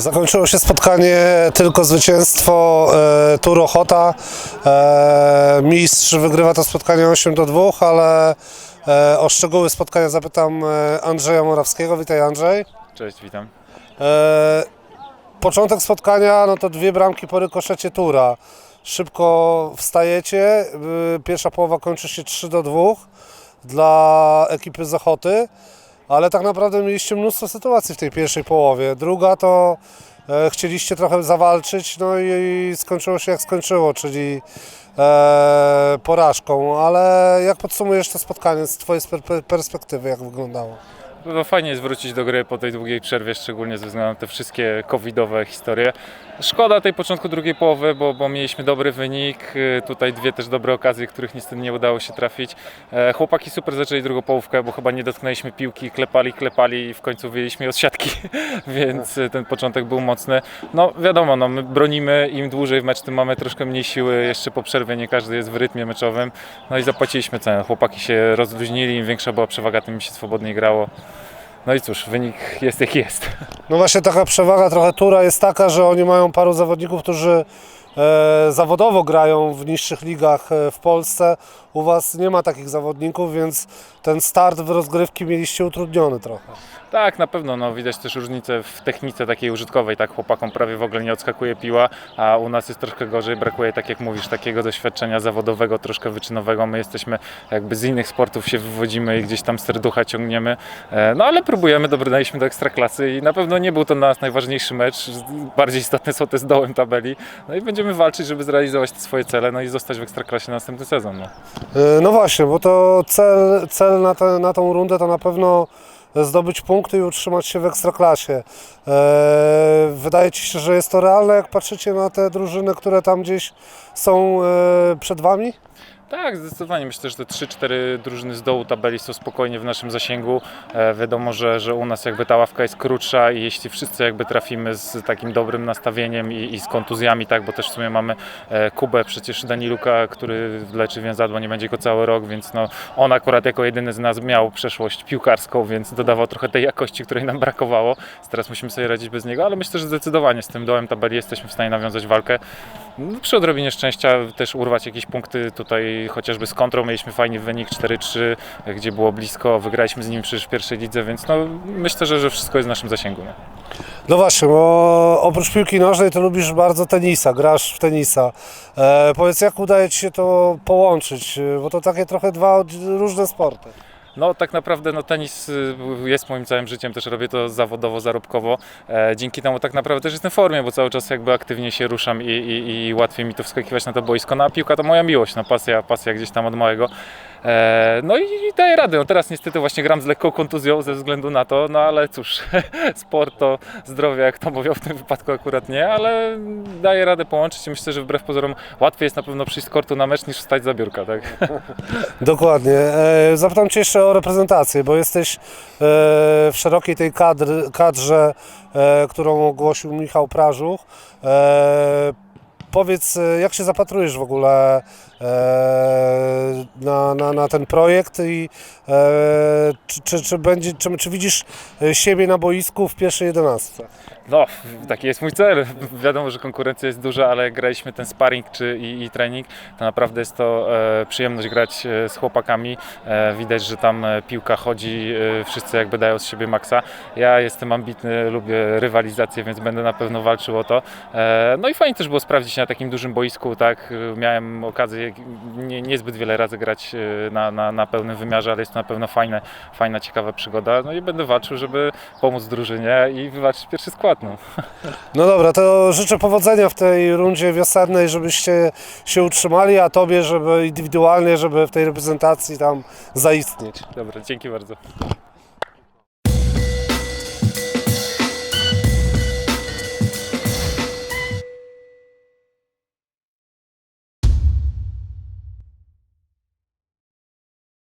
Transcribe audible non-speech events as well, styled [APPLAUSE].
Zakończyło się spotkanie tylko zwycięstwo e, Tur Ochota. E, mistrz wygrywa to spotkanie 8 do 2, ale e, o szczegóły spotkania zapytam e, Andrzeja Morawskiego. Witaj Andrzej. Cześć, witam. E, początek spotkania, no to dwie bramki po rykoszecie Tura. Szybko wstajecie, y, pierwsza połowa kończy się 3 do 2 dla ekipy z Ochoty, ale tak naprawdę mieliście mnóstwo sytuacji w tej pierwszej połowie. Druga to e, chcieliście trochę zawalczyć, no i, i skończyło się jak skończyło, czyli e, porażką, ale jak podsumujesz to spotkanie z Twojej perspektywy, jak wyglądało? No, fajnie jest wrócić do gry po tej długiej przerwie, szczególnie ze względu na te wszystkie covidowe historie. Szkoda tej początku drugiej połowy, bo, bo mieliśmy dobry wynik. y, Tutaj dwie też dobre okazje, których niestety nie udało się trafić. E, Chłopaki super zaczęli drugą połówkę, bo chyba nie dotknęliśmy piłki, klepali, klepali i w końcu wyjęliśmy od siatki, [LAUGHS] więc y, ten początek był mocny. No wiadomo, no, my bronimy, im dłużej w mecz, tym mamy troszkę mniej siły. Jeszcze po przerwie nie każdy jest w rytmie meczowym. No i zapłaciliśmy cenę. Chłopaki się rozluźnili, im większa była przewaga, tym się swobodniej grało. No i cóż, wynik jest jaki jest. No właśnie taka przewaga trochę Tura jest taka, że oni mają paru zawodników, którzy zawodowo grają w niższych ligach e, w Polsce. U Was nie ma takich zawodników, więc ten start w rozgrywki mieliście utrudniony trochę. Tak, na pewno, no, widać też różnicę w technice takiej użytkowej, tak, chłopakom prawie w ogóle nie odskakuje piła, a u nas jest troszkę gorzej, brakuje, tak jak mówisz, takiego doświadczenia zawodowego, troszkę wyczynowego, my jesteśmy jakby z innych sportów się wywodzimy i gdzieś tam serducha ciągniemy, e, no ale próbujemy, dobrnęliśmy do ekstraklasy i na pewno nie był to dla nas najważniejszy mecz, bardziej istotne są te z dołem tabeli, no i będziemy walczyć, żeby zrealizować te swoje cele, no i zostać w ekstraklasie na następny sezon, no. E, no właśnie, bo to cel, cel na, te, na tą rundę to na pewno zdobyć punkty i utrzymać się w ekstraklasie. E, wydaje Ci się, że jest to realne, jak patrzycie na te drużyny, które tam gdzieś są e, przed Wami? Tak, zdecydowanie. Myślę, że te 3-4 drużyny z dołu tabeli są spokojnie w naszym zasięgu. E, wiadomo, że, że u nas jakby ta ławka jest krótsza i jeśli wszyscy jakby trafimy z takim dobrym nastawieniem i, i z kontuzjami, tak, bo też w sumie mamy e, Kubę, przecież Daniluka, który leczy więzadło, nie będzie go cały rok, więc no, on akurat jako jedyny z nas miał przeszłość piłkarską, więc dodawał trochę tej jakości, której nam brakowało. Teraz musimy sobie radzić bez niego, ale myślę, że zdecydowanie z tym dołem tabeli jesteśmy w stanie nawiązać walkę. No, przy odrobinie szczęścia też urwać jakieś punkty tutaj, chociażby z kontrą mieliśmy fajny wynik 4-3, gdzie było blisko, wygraliśmy z nim przecież w pierwszej lidze, więc no, myślę, że, że wszystko jest w naszym zasięgu. No. No właśnie, bo oprócz piłki nożnej to lubisz bardzo tenisa, grasz w tenisa. E, powiedz, jak udaje Ci się to połączyć? Bo to takie trochę dwa różne sporty. No tak naprawdę no, tenis y, jest moim całym życiem, też robię to zawodowo, zarobkowo. E, dzięki temu tak naprawdę też jestem w formie, bo cały czas jakby aktywnie się ruszam i, i, i łatwiej mi to wskakiwać na to boisko. No a piłka to moja miłość, no pasja, pasja gdzieś tam od małego. E, no i, i daję radę. No, teraz niestety właśnie gram z lekką kontuzją ze względu na to, no ale cóż, [LAUGHS] sport to zdrowie, jak to mówią w tym wypadku akurat nie, ale daję radę połączyć i myślę, że wbrew pozorom łatwiej jest na pewno przyjść z kortu na mecz niż wstać za biurka, tak? [LAUGHS] Dokładnie. E, zapytam Cię jeszcze o reprezentację, bo jesteś e, w szerokiej tej kadrze, którą ogłosił Michał Prażuch. Powiedz, e, jak się zapatrujesz w ogóle e, na, na, na ten projekt i e, czy, czy, czy, będzie, czy, czy widzisz siebie na boisku w pierwszej jedenastce? No, taki jest mój cel. Wiadomo, że konkurencja jest duża, ale graliśmy ten sparring czy, i, i trening, to naprawdę jest to przyjemność grać z chłopakami. Widać, że tam piłka chodzi, wszyscy jakby dają z siebie maksa. Ja jestem ambitny, lubię rywalizację, więc będę na pewno walczył o to. No i fajnie też było sprawdzić na takim dużym boisku, tak? E, Miałem okazję nie, niezbyt wiele razy grać e, na, na, na pełnym wymiarze, ale jest to na pewno fajne, fajna, ciekawa przygoda. No i będę walczył, żeby pomóc drużynie i wywalczyć pierwszy skład. No. [LAUGHS] No dobra, to życzę powodzenia w tej rundzie wiosennej, żebyście się utrzymali, a Tobie, żeby indywidualnie, żeby w tej reprezentacji tam zaistnieć. Dobra, dzięki bardzo.